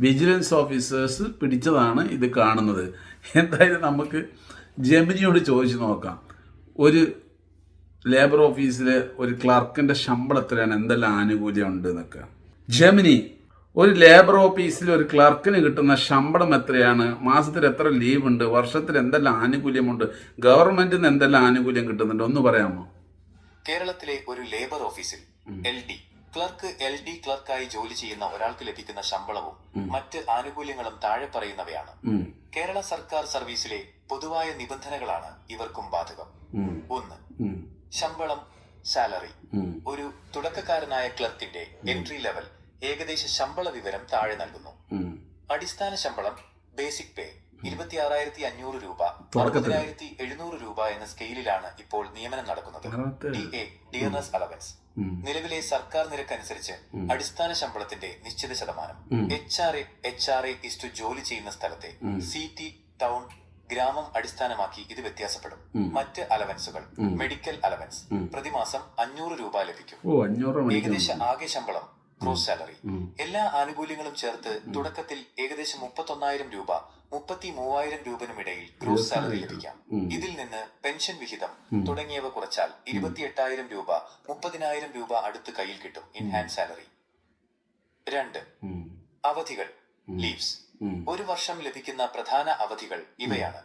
Vigilance officers പിടിച്ചതാണ് ഇത് കാണുന്നത്. എന്തായാലും നമുക്ക് ജമിനിയോട് ചോദിച്ചു നോക്കാം. ഒരു ലേബർ ഓഫീസിലെ ഒരു ക്ലർക്കിന്റെ ശമ്പളം എത്രയാണ്? എന്തെല്ലാം ആനുകൂല്യം ഉണ്ട് എന്നൊക്കെ. ജമിനി ഒരു ലേബർ ഓഫീസിൽ ഒരു ക്ലർക്കിന് കിട്ടുന്ന ശമ്പളം എത്രയാണ്? മാസത്തിൽ എത്ര ലീവ് ഉണ്ട്? വർഷത്തിൽ എന്തെല്ലാം ആനുകൂല്യമുണ്ട് ഗവൺമെന്റിൽ നിന്ന് എന്തെല്ലാം ആനുകൂല്യം കിട്ടുന്നുണ്ട്? ഒന്ന് പറയാമോ? കേരളത്തിലെ ഒരു ലേബർ ഓഫീസിൽ L D clerk L D ക്ലർക്കായി ജോലി ചെയ്യുന്ന ഒരാൾക്ക് ലഭിക്കുന്ന ശമ്പളവും മറ്റ് ആനുകൂല്യങ്ങളും താഴെ പറയുന്നവയാണ്. കേരള സർക്കാർ സർവീസിലെ പൊതുവായ നിബന്ധനകളാണ് ഇവർക്കും ബാധകം. ഒന്ന്. ശമ്പളം സാലറി. ഒരു തുടക്കക്കാരനായ ക്ലർക്കിന്റെ എൻട്രി ലെവൽ ഏകദേശ ശമ്പള വിവരം താഴെ നൽകുന്നു. അടിസ്ഥാന ശമ്പളം ബേസിക് പേ ഇരുപത്തിയാറായിരത്തി അഞ്ഞൂറ് രൂപ. അറുപതിനായിരത്തി എഴുന്നൂറ് രൂപ എന്ന സ്കെയിലിലാണ് ഇപ്പോൾ നിയമനം നടക്കുന്നത്. D A dearness allowance. നിലവിലെ സർക്കാർ നിരക്ക് അനുസരിച്ച് അടിസ്ഥാന ശമ്പളത്തിന്റെ നിശ്ചിത ശതമാനം. H R A H R A is to ജോലി ചെയ്യുന്ന സ്ഥലത്തെ സിറ്റി ടൗൺ ഗ്രാമം അടിസ്ഥാനമാക്കി ഇത് വ്യത്യാസപ്പെടും. മറ്റ് അലവൻസുകൾ മെഡിക്കൽ അലവൻസ് പ്രതിമാസം അഞ്ഞൂറ് രൂപ ലഭിക്കും. ഏകദേശം ഏകദേശ ആകെ ശമ്പളം ക്രോസ് സാലറി എല്ലാ ആനുകൂല്യങ്ങളും ചേർത്ത് തുടക്കത്തിൽ ഏകദേശം മുപ്പത്തൊന്നായിരം രൂപ മുപ്പത്തി മൂവായിരം രൂപനുമിടയിൽ ഗ്രോസ് സാലറി ലഭിക്കാം. ഇതിൽ നിന്ന് പെൻഷൻ വിഹിതം തുടങ്ങിയവ കുറച്ചാൽ ഇരുപത്തിയെട്ടായിരം രൂപ മുപ്പതിനായിരം രൂപ അടുത്ത് കയ്യിൽ കിട്ടും ഇൻ ഹാൻഡ് സാലറി രണ്ട് അവധികൾ ലീവ്സ് ഒരു വർഷം ലഭിക്കുന്ന പ്രധാന അവധികൾ ഇവയാണ്.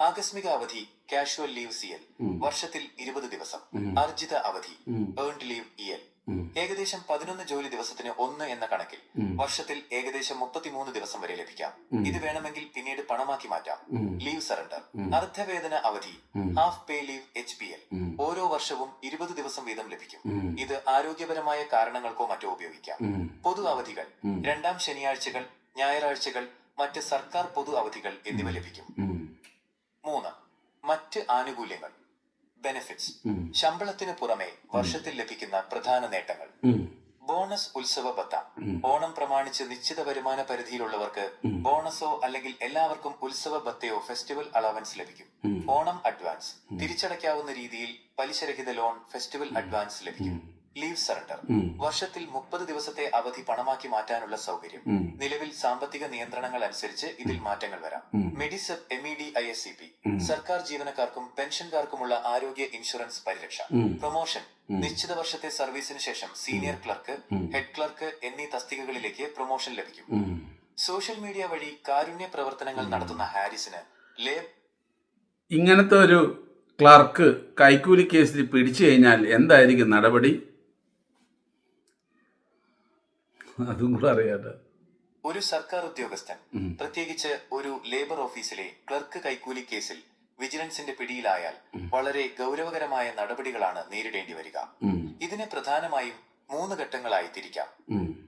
ആകസ്മിക അവധി കാഷ്വൽ ലീവ് സി എൽ വർഷത്തിൽ ഇരുപത് ദിവസം. അർജിത അവധി. Earned leave E L. ഏകദേശം പതിനൊന്ന് ജോലി ദിവസത്തിന് ഒന്ന് എന്ന കണക്കിൽ വർഷത്തിൽ ഏകദേശം മുപ്പത്തിമൂന്ന് ദിവസം വരെ ലഭിക്കാം ഇത് വേണമെങ്കിൽ പിന്നീട് പണമാക്കി മാറ്റാം. Leave surrender. അർദ്ധവേതന അവധി. Half pay leave H P L. ഓരോ വർഷവും ഇരുപത് ദിവസം വീതം ലഭിക്കും. ഇത് ആരോഗ്യപരമായ കാരണങ്ങൾക്കോ മറ്റോ ഉപയോഗിക്കാം. പൊതു അവധികൾ. രണ്ടാം ശനിയാഴ്ചകൾ ഞായറാഴ്ചകൾ മറ്റ് സർക്കാർ പൊതു അവധികൾ എന്നിവ ലഭിക്കും. മൂന്ന്. മറ്റ് ആനുകൂല്യങ്ങൾ. ബെനിഫിറ്റ്സ്. ശമ്പളത്തിന് പുറമെ വർഷത്തിൽ ലഭിക്കുന്ന പ്രധാന നേട്ടങ്ങൾ. ബോണസ് ഉത്സവ ബത്ത. ഓണം പ്രമാണിച്ച് നിശ്ചിത വരുമാന പരിധിയിലുള്ളവർക്ക് ബോണസോ അല്ലെങ്കിൽ എല്ലാവർക്കും ഉത്സവ ബത്തയോ ഫെസ്റ്റിവൽ അലവൻസ് ലഭിക്കും. ഓണം അഡ്വാൻസ്. തിരിച്ചടയ്ക്കാവുന്ന രീതിയിൽ പലിശരഹിത ലോൺ ഫെസ്റ്റിവൽ അഡ്വാൻസ് ലഭിക്കും. ലീവ് സറണ്ടർ വർഷത്തിൽ മുപ്പത് ദിവസത്തെ അവധി പണമാക്കി മാറ്റാനുള്ള സൗകര്യം. നിലവിൽ സാമ്പത്തിക നിയന്ത്രണങ്ങൾ അനുസരിച്ച് ഇതിൽ മാറ്റങ്ങൾ വരാം. MEDISEP M E D I S C P സർക്കാർ ജീവനക്കാർക്കും പെൻഷൻകാർക്കുമുള്ള ആരോഗ്യ ഇൻഷുറൻസ് പരിരക്ഷ. പ്രൊമോഷൻ. നിശ്ചിത വർഷത്തെ സർവീസിന് ശേഷം സീനിയർ ക്ലർക്ക് ഹെഡ് ക്ലർക്ക് എന്നീ തസ്തികകളിലേക്ക് പ്രൊമോഷൻ ലഭിക്കും. സോഷ്യൽ മീഡിയ വഴി കാരുണ്യ പ്രവർത്തനങ്ങൾ നടത്തുന്ന ഹാരിസിന് ലേബ് ഇങ്ങനത്തെ ഒരു ക്ലർക്ക് കൈക്കൂലി കേസിൽ പിടിച്ചു കഴിഞ്ഞാൽ എന്തായിരിക്കും നടപടി? അതും കൂടെ അറിയാതെ ഒരു സർക്കാർ ഉദ്യോഗസ്ഥൻ പ്രത്യേകിച്ച് ഒരു ലേബർ ഓഫീസിലെ ക്ലർക്ക് കൈക്കൂലി കേസിൽ വിജിലൻസിന്റെ പിടിയിലായാൽ വളരെ ഗൗരവകരമായ നടപടികളാണ് നേരിടേണ്ടി വരിക. ഇതിനെ പ്രധാനമായും മൂന്ന് ഘട്ടങ്ങളായി തിരിക്കാം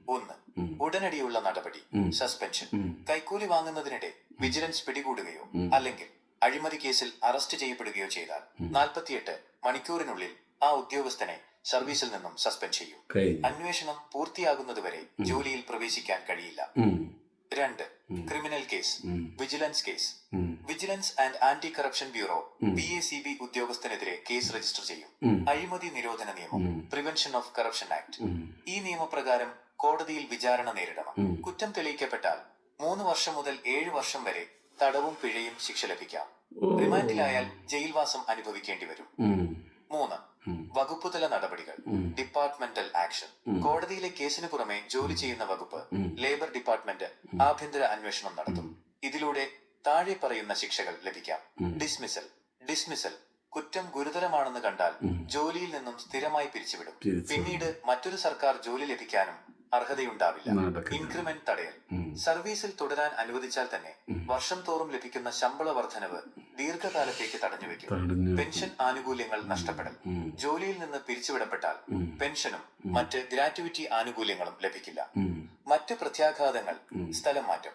ഒന്ന് ഉടനടിയുള്ള നടപടി സസ്പെൻഷൻ കൈക്കൂലി വാങ്ങുന്നതിനിടെ വിജിലൻസ് പിടികൂടുകയോ അല്ലെങ്കിൽ അഴിമതി കേസിൽ അറസ്റ്റ് ചെയ്യപ്പെടുകയോ ചെയ്താൽ നാൽപ്പത്തിയെട്ട് മണിക്കൂറിനുള്ളിൽ ആ ഉദ്യോഗസ്ഥനെ സർവീസിൽ നിന്നും സസ്പെൻഡ് ചെയ്യും. അന്വേഷണം പൂർത്തിയാകുന്നതുവരെ ജോലിയിൽ പ്രവേശിക്കാൻ കഴിയില്ല. രണ്ട് criminal case vigilance case vigilance and anti corruption bureau B A C B ഉദ്യോഗസ്ഥനെതിരെ case register ചെയ്യും. അഴിമതി നിരോധന നിയമം പ്രിവെൻഷൻ ഓഫ് കറപ്ഷൻ ആക്ട്. ഈ നിയമപ്രകാരം കോടതിയിൽ വിചാരണ നേരിടണം. കുറ്റം തെളിയിക്കപ്പെട്ടാൽ മൂന്ന് വർഷം മുതൽ ഏഴ് വർഷം വരെ തടവും പിഴയും ശിക്ഷ ലഭിക്കാം. റിമാൻഡിലായാൽ ജയിൽവാസം അനുഭവിക്കേണ്ടി വരും. മൂന്ന് വകുപ്പുതല നടപടികൾ ഡിപ്പാർട്ട്മെന്റൽ ആക്ഷൻ കോടതിയിലെ കേസിന് പുറമെ ജോലി ചെയ്യുന്ന വകുപ്പ് ലേബർ ഡിപ്പാർട്ട്മെന്റ് ആഭ്യന്തര അന്വേഷണം നടത്തും. ഇതിലൂടെ താഴെ പറയുന്ന ശിക്ഷകൾ ലഭിക്കാം. ഡിസ്മിസൽ. ഡിസ്മിസൽ. കുറ്റം ഗുരുതരമാണെന്ന് കണ്ടാൽ ജോലിയിൽ നിന്നും സ്ഥിരമായി പിരിച്ചുവിടും. പിരിച്ചുവിടും. പിന്നീട് മറ്റൊരു സർക്കാർ ജോലി ലഭിക്കാനും അർഹതയുണ്ടാവില്ല. ഇൻക്രിമെന്റ് തടയൽ. സർവീസിൽ തുടരാൻ അനുവദിച്ചാൽ തന്നെ വർഷം തോറും ലഭിക്കുന്ന ശമ്പള വർധനവ് ദീർഘകാലത്തേക്ക് തടഞ്ഞു വെക്കും. പെൻഷൻ ആനുകൂല്യങ്ങൾ നഷ്ടപ്പെടും. ജോലിയിൽ നിന്ന് പിരിച്ചുവിടപ്പെട്ടാൽ പെൻഷനും മറ്റ് ഗ്രാറ്റുവിറ്റി ആനുകൂല്യങ്ങളും ലഭിക്കില്ല. മറ്റ് പ്രത്യാഘാതങ്ങൾ സ്ഥലം മാറ്റം.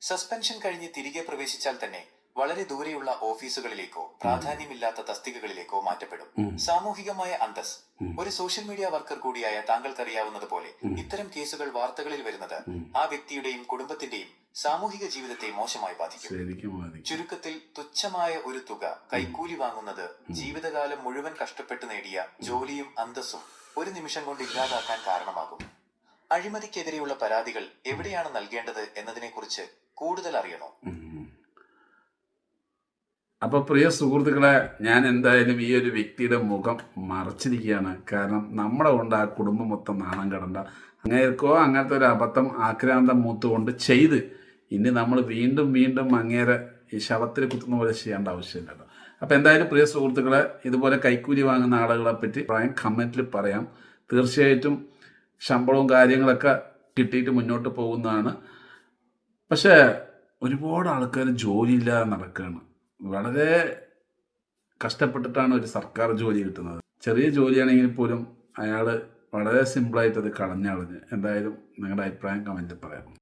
സസ്പെൻഷൻ കഴിഞ്ഞ് തിരികെ പ്രവേശിച്ചാൽ തന്നെ വളരെ ദൂരെയുള്ള ഓഫീസുകളിലേക്കോ പ്രാധാന്യമില്ലാത്ത തസ്തികകളിലേക്കോ മാറ്റപ്പെടും. സാമൂഹികമായ അന്തസ്. ഒരു സോഷ്യൽ മീഡിയ വർക്കർ കൂടിയായ താങ്കൾക്കറിയാവുന്നത് പോലെ ഇത്തരം കേസുകൾ വാർത്തകളിൽ വരുന്നത് ആ വ്യക്തിയുടെയും കുടുംബത്തിന്റെയും സാമൂഹിക ജീവിതത്തെ മോശമായി ബാധിക്കും. ചുരുക്കത്തിൽ തുച്ഛമായ ഒരു തുക കൈക്കൂലി വാങ്ങുന്നത് ജീവിതകാലം മുഴുവൻ കഷ്ടപ്പെട്ട് നേടിയ ജോലിയും അന്തസ്സും ഒരു നിമിഷം കൊണ്ട് ഇല്ലാതാക്കാൻ കാരണമാകും. അഴിമതിക്കെതിരെയുള്ള പരാതികൾ എവിടെയാണ് നൽകേണ്ടത് എന്നതിനെക്കുറിച്ച് കൂടുതൽ അറിയണോ? അപ്പോൾ പ്രിയ സുഹൃത്തുക്കളെ ഞാൻ എന്തായാലും ഈ ഒരു വ്യക്തിയുടെ മുഖം മറച്ചിരിക്കുകയാണ്. കാരണം നമ്മുടെ കൊണ്ട് ആ കുടുംബം മൊത്തം നാണം കടണ്ട. അങ്ങേർക്കോ അങ്ങനത്തെ ഒരു അബദ്ധം ആക്രാന്തം മൂത്തുകൊണ്ട് ചെയ്ത് ഇനി നമ്മൾ വീണ്ടും വീണ്ടും അങ്ങേരെ ഈ ശവത്തിൽ കുത്തുന്ന പോലെ ചെയ്യേണ്ട ആവശ്യമില്ലല്ലോ അപ്പോൾ എന്തായാലും പ്രിയ സുഹൃത്തുക്കളെ ഇതുപോലെ കൈക്കൂലി വാങ്ങുന്ന ആളുകളെ പറ്റി പ്രായം കമന്റിൽ പറയാം. തീർച്ചയായിട്ടും ശമ്പളവും കാര്യങ്ങളൊക്കെ കിട്ടിയിട്ട് മുന്നോട്ട് പോകുന്നതാണ്. പക്ഷേ ഒരുപാട് ആൾക്കാർ ജോലിയില്ലാതെ നടക്കുകയാണ്. വളരെ കഷ്ടപ്പെട്ടിട്ടാണ് ഒരു സർക്കാർ ജോലി കിട്ടുന്നത്. ചെറിയ ജോലിയാണെങ്കിൽ പോലും അയാൾ വളരെ സിമ്പിളായിട്ട് അത് കളഞ്ഞളഞ്ഞ്. എന്തായാലും നിങ്ങളുടെ അഭിപ്രായം കമന്റിൽ പറയാം.